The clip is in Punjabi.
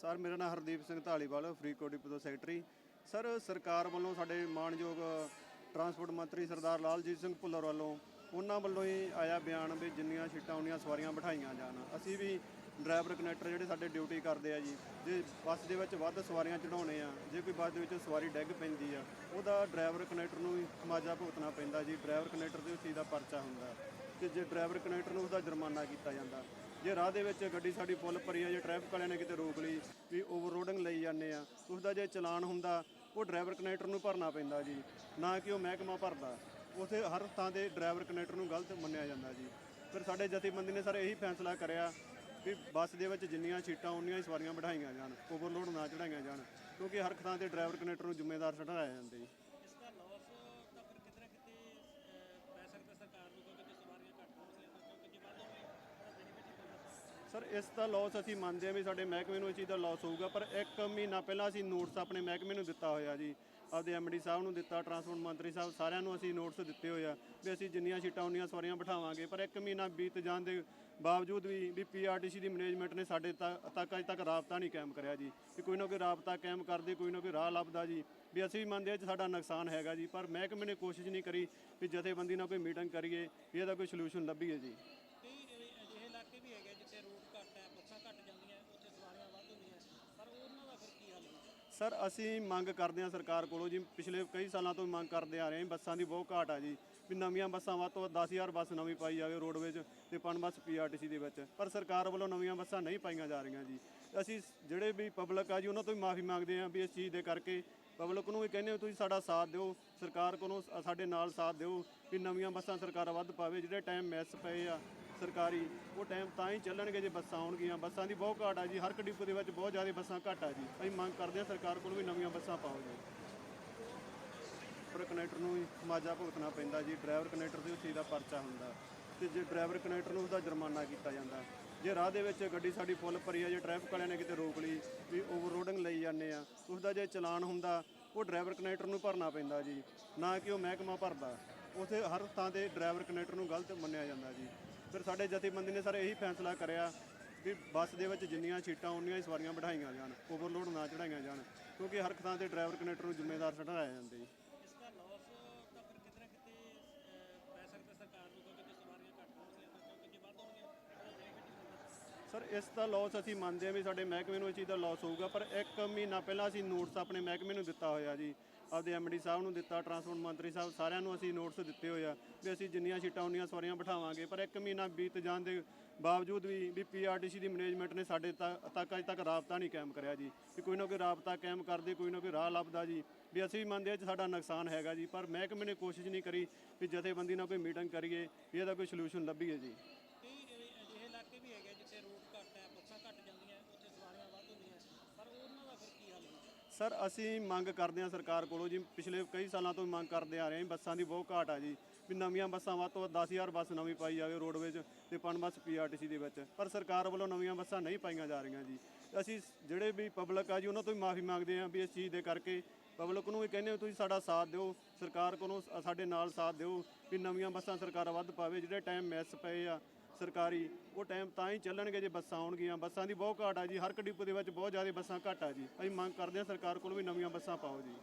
ਸਰ, ਮੇਰਾ ਨਾਮ ਹਰਦੀਪ ਸਿੰਘ ਢਾਲੀਵਾਲ ਫਰੀਦਕੋਟ ਡਿਪੂ ਤੋਂ ਸੈਕਟਰੀ। ਸਰ, ਸਰਕਾਰ ਵੱਲੋਂ ਸਾਡੇ ਮਾਨਯੋਗ ਟਰਾਂਸਪੋਰਟ ਮੰਤਰੀ ਸਰਦਾਰ ਲਾਲਜੀਤ ਸਿੰਘ ਭੁੱਲਰ ਵੱਲੋਂ ਉਹਨਾਂ ਵੱਲੋਂ ਹੀ ਆਇਆ ਬਿਆਨ ਵੀ ਜਿੰਨੀਆਂ ਸੀਟਾਂ, ਉਨੀਆਂ ਸਵਾਰੀਆਂ ਬਿਠਾਈਆਂ ਜਾਣ। ਅਸੀਂ ਵੀ ਡਰਾਈਵਰ ਕਨੈਕਟਰ ਜਿਹੜੇ ਸਾਡੇ ਡਿਊਟੀ ਕਰਦੇ ਆ ਜੀ, ਜੇ ਬੱਸ ਦੇ ਵਿੱਚ ਵੱਧ ਸਵਾਰੀਆਂ ਚੜਾਉਣੇ ਆ, ਜੇ ਕੋਈ ਬੱਸ ਦੇ ਵਿੱਚ ਸਵਾਰੀ ਡੈਗ ਪੈਂਦੀ ਆ, ਉਹਦਾ ਡਰਾਈਵਰ ਕਨੈਕਟਰ ਨੂੰ ਹੀ ਖਮਾਜਾ ਭੁਗਤਣਾ ਪੈਂਦਾ ਜੀ। ਡਰਾਈਵਰ ਕਨੈਕਟਰ ਦੇ ਉਸ ਚੀਜ਼ ਦਾ ਪਰਚਾ ਹੁੰਦਾ ਤੇ ਜੇ ਡਰਾਈਵਰ ਕਨੈਕਟਰ ਨੂੰ ਉਹਦਾ ਜੁਰਮਾਨਾ ਕੀਤਾ ਜਾਂਦਾ ਜੇ ਰਾਹ ਦੇ ਵਿੱਚ ਗੱਡੀ ਸਾਡੀ ਫੁੱਲ ਭਰੀ ਆ, ਜੇ ਟ੍ਰੈਫਿਕ ਵਾਲਿਆਂ ਨੇ ਕਿਤੇ ਰੋਕ ਲਈ, ਵੀ ਓਵਰਲੋਡਿੰਗ ਲਈ ਜਾਂਦੇ ਆ, ਉਸ ਦਾ ਜੇ ਚਲਾਨ ਹੁੰਦਾ, ਉਹ ਡਰਾਈਵਰ ਕਨੈਕਟਰ ਨੂੰ ਭਰਨਾ ਪੈਂਦਾ ਜੀ, ਨਾ ਕਿ ਉਹ ਮਹਿਕਮਾ ਭਰਦਾ। ਉਥੇ ਹਰ ਥਾਂ ਤੇ ਡਰਾਈਵਰ ਕਨੈਕਟਰ ਨੂੰ ਗਲਤ ਮੰਨਿਆ ਜਾਂਦਾ ਜੀ। ਫਿਰ ਸਾਡੇ ਜਥੇਬੰਦੀ ਨੇ ਸਰ ਇਹੀ ਫੈਸਲਾ ਕਰਿਆ ਵੀ ਬੱਸ ਦੇ ਵਿੱਚ ਜਿੰਨੀਆਂ ਸੀਟਾਂ, ਉਨੀਆਂ ਹੀ ਸਵਾਰੀਆਂ ਬਿਠਾਈਆਂ ਜਾਣ ਓਵਰਲੋਡ ਨਾ ਚੜਾਈਆਂ ਜਾਣ, ਕਿਉਂਕਿ ਹਰ ਥਾਂ ਤੇ ਡਰਾਈਵਰ ਕਨੈਕਟਰ ਨੂੰ ਜ਼ਿੰਮੇਵਾਰ ਠਹਿਰਾਇਆ ਜਾਂਦਾ ਜੀ। ਸਰ, ਇਸ ਦਾ ਲਾਸ ਅਸੀਂ ਮੰਨਦੇ ਹਾਂ ਵੀ ਸਾਡੇ ਮਹਿਕਮੇ ਨੂੰ ਇਹ ਚੀਜ਼ ਦਾ ਲਾਸ ਹੋਊਗਾ, ਪਰ ਇੱਕ ਮਹੀਨਾ ਪਹਿਲਾਂ ਅਸੀਂ ਨੋਟਸ ਆਪਣੇ ਮਹਿਕਮੇ ਨੂੰ ਦਿੱਤਾ ਹੋਇਆ ਜੀ। ਆਪਦੇ ਐਮਡੀ ਸਾਹਿਬ ਨੂੰ ਦਿੱਤਾ ਟਰਾਂਸਪੋਰਟ ਮੰਤਰੀ ਸਾਹਿਬ ਸਾਰਿਆਂ ਨੂੰ ਅਸੀਂ ਨੋਟਸ ਦਿੱਤੇ ਹੋਏ ਆ ਵੀ ਅਸੀਂ ਜਿੰਨੀਆਂ ਸੀਟਾਂ ਉਨੀਆਂ ਸਵਾਰੀਆਂ ਬਿਠਾਵਾਂਗੇ, ਪਰ ਇੱਕ ਮਹੀਨਾ ਬੀਤ ਜਾਣ ਦੇ ਬਾਵਜੂਦ ਵੀ ਵੀ ਪੀਆਰਟੀਸੀ ਦੀ ਮੈਨੇਜਮੈਂਟ ਨੇ ਸਾਡੇ ਤ- ਤੱਕ ਅਜੇ ਤੱਕ ਰਾਬਤਾ ਨਹੀਂ ਕਾਇਮ ਕਰਿਆ ਜੀ। ਵੀ ਕੋਈ ਨਾ ਕੋਈ ਰਾਬਤਾ ਕਾਇਮ ਕਰਦੇ, ਕੋਈ ਨਾ ਕੋਈ ਰਾਹ ਲੱਭਦਾ ਜੀ। ਵੀ ਅਸੀਂ ਵੀ ਮੰਨਦੇ ਹਾਂ ਕਿ ਸਾਡਾ ਨੁਕਸਾਨ ਹੈਗਾ ਜੀ, ਪਰ ਮਹਿਕਮੇ ਨੇ ਕੋਸ਼ਿਸ਼ ਨਹੀਂ ਕਰੀ ਵੀ ਜਥੇਬੰਦੀ ਨਾਲ ਕੋਈ ਮੀਟਿੰਗ ਕਰੀਏ, ਵੀ ਇਹਦਾ ਕੋਈ ਸੋਲੂਸ਼ਨ ਲੱਭੀਏ ਜੀ ਕਈ ਇਹ- ਅਜਿਹੇ ਇਲਾਕੇ ਵੀ ਹੈਗੇ ਜਿੱਥੇ ਰੂਟ ਘੱਟ ਹੈ ਬੱਸਾਂ ਘੱਟ ਜਾਂਦੀਆਂ ਉੱਥੇ ਸਵਾਰੀਆਂ ਵੱਧ ਹੁੰਦੀਆਂ ਪਰ ਉਹਨਾਂ ਦਾ ਫਿਰ ਕੀ ਹੱਲ ਹੋਊਗਾ ਸਰ, ਅਸੀਂ ਮੰਗ ਕਰਦੇ ਹਾਂ ਸਰਕਾਰ ਕੋਲੋਂ ਜੀ, ਪਿਛਲੇ ਕਈ ਸਾਲਾਂ ਤੋਂ ਮੰਗ ਕਰਦੇ ਆ ਰਹੇ ਹਾਂ, ਬੱਸਾਂ ਦੀ ਬਹੁਤ ਘਾਟ ਆ ਜੀ। ਵੀ ਨਵੀਆਂ ਬੱਸਾਂ ਵੱਧ ਤੋਂ ਵੱਧ 10000 ਬੱਸ ਨਵੀਂ ਪਾਈ ਜਾਵੇ ਰੋਡਵੇਜ਼ ਤੇ ਪਨ ਬੱਸ ਪੀਆਰਟੀਸੀ ਦੇ ਵਿੱਚ। ਪਰ ਸਰਕਾਰ ਵੱਲੋਂ ਨਵੀਆਂ ਬੱਸਾਂ ਨਹੀਂ ਪਾਈਆਂ ਜਾ ਰਹੀਆਂ ਜੀ। ਅਸੀਂ ਜਿਹੜੇ ਵੀ ਪਬਲਿਕ ਆ ਜੀ, ਉਹਨਾਂ ਤੋਂ ਵੀ ਮਾਫੀ ਮੰਗਦੇ ਹਾਂ ਵੀ ਇਸ ਚੀਜ਼ ਦੇ ਕਰਕੇ ਪਬਲਿਕ ਨੂੰ ਵੀ ਕਹਿੰਦੇ ਹੋ, ਤੁਸੀਂ ਸਾਡਾ ਸਾਥ ਦਿਓ, ਸਰਕਾਰ ਕੋਲੋਂ ਸਾਡੇ ਨਾਲ ਸਾਥ ਦਿਓ ਵੀ ਨਵੀਆਂ ਬੱਸਾਂ ਸਰਕਾਰ ਵੱਧ ਪਾਵੇ, ਜਿਹੜੇ ਟਾਈਮ ਮਿਸ ਪਏ ਆ। ਸਰਕਾਰੀ, ਉਹ ਟਾਈਮ ਤਾਂ ਹੀ ਚੱਲਣਗੇ ਜੇ ਬੱਸਾਂ ਆਉਣਗੀਆਂ। ਬੱਸਾਂ ਦੀ ਬਹੁਤ ਘਾਟ ਆ ਜੀ। ਹਰ ਇੱਕ ਡਿਪੂ ਦੇ ਵਿੱਚ ਬਹੁਤ ਜ਼ਿਆਦਾ ਬੱਸਾਂ ਘੱਟ ਆ ਜੀ। ਅਸੀਂ ਮੰਗ ਕਰਦੇ ਹਾਂ ਸਰਕਾਰ ਕੋਲ ਵੀ ਨਵੀਆਂ ਬੱਸਾਂ ਪਾਓ ਜੀ। ਪਰ ਕਨੈਕਟਰ ਨੂੰ ਹੀ ਭੁਗਤਣਾ ਪੈਂਦਾ ਜੀ। ਡਰਾਈਵਰ ਕਨੈਕਟਰ ਦੇ ਉਸ ਦਾ ਪਰਚਾ ਹੁੰਦਾ। ਤੇ ਜੇ ਡਰਾਈਵਰ ਕਨੈਕਟਰ ਨੂੰ ਉਹਦਾ ਜੁਰਮਾਨਾ ਕੀਤਾ ਜਾਂਦਾ। ਜੇ ਰਾਹ ਦੇ ਵਿੱਚ ਗੱਡੀ ਸਾਡੀ ਫੁੱਲ ਭਰੀ ਆ, ਜੇ ਟ੍ਰੈਫਿਕ ਵਾਲਿਆਂ ਨੇ ਕਿਤੇ ਰੋਕ ਲਈ, ਵੀ ਓਵਰਲੋਡਿੰਗ ਲਈ ਜਾਂਦੇ ਆ ਉਸ ਦਾ ਜੇ ਚਲਾਨ ਹੁੰਦਾ, ਉਹ ਡਰਾਈਵਰ ਕਨੈਕਟਰ ਨੂੰ ਭਰਨਾ ਪੈਂਦਾ ਜੀ। ਨਾ ਕਿ ਉਹ ਮਹਿਕਮਾ ਭਰਦਾ। ਉਥੇ ਹਰ ਥਾਂ ਤੇ ਡਰਾਈਵਰ ਕਨੈਕਟਰ ਨੂੰ ਗਲਤ ਮੰਨਿਆ ਜਾਂਦਾ ਜੀ। ਫਿਰ ਸਾਡੇ ਜਥੇਬੰਦੀ ਨੇ ਸਰ ਇਹੀ ਫੈਸਲਾ ਕਰਿਆ ਵੀ ਬੱਸ ਦੇ ਵਿੱਚ ਜਿੰਨੀਆਂ ਸੀਟਾਂ ਉਨੀਆਂ ਹੀ ਸਵਾਰੀਆਂ ਬਿਠਾਈਆਂ ਜਾਣ ਓਵਰਲੋਡ ਨਾ ਚੜਾਈਆਂ ਜਾਣ ਕਿਉਂਕਿ ਹਰ ਥਾਂ ਤੇ ਡਰਾਈਵਰ ਕਨੈਕਟਰ ਨੂੰ ਜ਼ਿੰਮੇਵਾਰ ਠਹਿਰਾਇਆ ਜਾਂਦਾ ਜੀ। ਇਸ ਦਾ ਲਾਸ ਤਾਂ ਫਿਰ ਕਿਤੇ ਨਾ ਕਿਤੇ ਅਹ, ਪੈ ਸਕਦਾ ਸਰਕਾਰ ਨੂੰ ਕਿਉਂਕਿ ਜੇ ਸਵਾਰੀਆਂ ਘੱਟ ਹੋਣਗੀਆਂ ਤਾਂ ਕਿਉਂਕਿ ਜੇ ਵੱਧ ਹੋਣਗੀਆਂ ਤਾਂ ਬੈਨੀਫਿਟ ਹੀ ਹੋਊਗਾ ਸਰ ਇਸ ਦਾ ਲਾਸ ਅਸੀਂ ਮੰਨਦੇ ਹਾਂ ਵੀ ਸਾਡੇ ਮਹਿਕਮੇ ਨੂੰ ਇਹ ਚੀਜ਼ ਦਾ ਲਾਸ ਹੋਊਗਾ ਪਰ ਇੱਕ ਮਹੀਨਾ ਪਹਿਲਾਂ ਅਸੀਂ ਨੋਟਿਸ ਆਪਣੇ ਮਹਿਕਮੇ ਨੂੰ ਦਿੱਤਾ ਹੋਇਆ ਜੀ। ਆਪਦੇ ਐਮਡੀ ਸਾਹਿਬ ਨੂੰ ਦਿੱਤਾ ਟਰਾਂਸਪੋਰਟ ਮੰਤਰੀ ਸਾਹਿਬ ਸਾਰਿਆਂ ਨੂੰ ਅਸੀਂ ਨੋਟਿਸ ਦਿੱਤੇ ਹੋਏ ਆ ਵੀ ਅਸੀਂ ਜਿੰਨੀਆਂ ਸੀਟਾਂ ਉਨੀਆਂ ਸਵਾਰੀਆਂ ਬਿਠਾਵਾਂਗੇ। ਪਰ ਇੱਕ ਮਹੀਨਾ ਬੀਤ ਜਾਣ ਦੇ ਬਾਵਜੂਦ ਵੀ ਵੀ ਪੀਆਰਟੀਸੀ ਦੀ ਮੈਨੇਜਮੈਂਟ ਨੇ ਸਾਡੇ ਤ- ਤੱਕ ਅਜੇ ਤੱਕ ਰਾਬਤਾ ਨਹੀਂ ਕਾਇਮ ਕਰਿਆ ਜੀ। ਵੀ ਕੋਈ ਨਾ ਕੋਈ ਰਾਬਤਾ ਕਾਇਮ ਕਰਦੇ, ਕੋਈ ਨਾ ਕੋਈ ਰਾਹ ਲੱਭਦਾ ਜੀ। ਵੀ ਅਸੀਂ ਵੀ ਮੰਨਦੇ ਹਾਂ ਕਿ ਸਾਡਾ ਨੁਕਸਾਨ ਹੈਗਾ ਜੀ, ਪਰ ਮਹਿਕਮੇ ਨੇ ਕੋਸ਼ਿਸ਼ ਨਹੀਂ ਕਰੀ ਵੀ ਜਥੇਬੰਦੀ ਨਾਲ ਕੋਈ ਮੀਟਿੰਗ ਕਰੀਏ, ਵੀ ਇਹਦਾ ਕੋਈ ਸੋਲੂਸ਼ਨ ਲੱਭੀਏ ਜੀ ਕਈ ਇਹ- ਅਜਿਹੇ ਇਲਾਕੇ ਵੀ ਹੈਗੇ ਜਿੱਥੇ ਰੂਟ ਘੱਟ ਹੈ ਬੱਸਾਂ ਘੱਟ ਜਾਂਦੀਆਂ ਉੱਥੇ ਸਵਾਰੀਆਂ ਵੱਧ ਹੁੰਦੀਆਂ ਪਰ ਉਹਨਾਂ ਦਾ ਫਿਰ ਕੀ ਹੱਲ ਹੋਊਗਾ ਸਰ, ਅਸੀਂ ਮੰਗ ਕਰਦੇ ਹਾਂ ਸਰਕਾਰ ਕੋਲੋਂ ਜੀ, ਪਿਛਲੇ ਕਈ ਸਾਲਾਂ ਤੋਂ ਮੰਗ ਕਰਦੇ ਆ ਰਹੇ ਹਾਂ, ਬੱਸਾਂ ਦੀ ਬਹੁਤ ਘਾਟ ਆ ਜੀ। ਵੀ ਨਵੀਆਂ ਬੱਸਾਂ ਵੱਧ ਤੋਂ ਵੱਧ 10000 ਬੱਸ ਨਵੀਂ ਪਾਈ ਜਾਵੇ ਰੋਡਵੇਜ਼ ਤੇ ਪਨ ਬੱਸ ਪੀਆਰਟੀਸੀ ਦੇ ਵਿੱਚ। ਪਰ ਸਰਕਾਰ ਵੱਲੋਂ ਨਵੀਆਂ ਬੱਸਾਂ ਨਹੀਂ ਪਾਈਆਂ ਜਾ ਰਹੀਆਂ ਜੀ। ਅਸੀਂ ਜਿਹੜੇ ਵੀ ਪਬਲਿਕ ਆ ਜੀ, ਉਹਨਾਂ ਤੋਂ ਵੀ ਮਾਫੀ ਮੰਗਦੇ ਹਾਂ ਵੀ ਇਸ ਚੀਜ਼ ਦੇ ਕਰਕੇ ਪਬਲਿਕ ਨੂੰ ਵੀ ਕਹਿੰਦੇ ਹੋ, ਤੁਸੀਂ ਸਾਡਾ ਸਾਥ ਦਿਓ, ਸਰਕਾਰ ਕੋਲੋਂ ਸਾਡੇ ਨਾਲ ਸਾਥ ਦਿਓ ਵੀ ਨਵੀਆਂ ਬੱਸਾਂ ਸਰਕਾਰ ਵੱਧ ਪਾਵੇ, ਜਿਹੜੇ ਟਾਈਮ ਮਿਸ ਪਏ ਆ ਸਰਕਾਰੀ, ਉਹ ਟਾਈਮ ਤਾਂ ਹੀ ਚੱਲਣਗੇ ਜੇ ਬੱਸਾਂ ਆਉਣਗੀਆਂ। ਬੱਸਾਂ ਦੀ ਬਹੁਤ ਘਾਟ ਆ ਜੀ, ਹਰ ਇੱਕ ਡਿਪੂ ਦੇ ਵਿੱਚ ਬਹੁਤ ਜ਼ਿਆਦਾ ਬੱਸਾਂ ਘੱਟ ਆ ਜੀ। ਅਸੀਂ ਮੰਗ ਕਰਦੇ ਹਾਂ ਸਰਕਾਰ ਕੋਲੋਂ ਵੀ ਨਵੀਆਂ ਬੱਸਾਂ ਪਾਓ ਜੀ।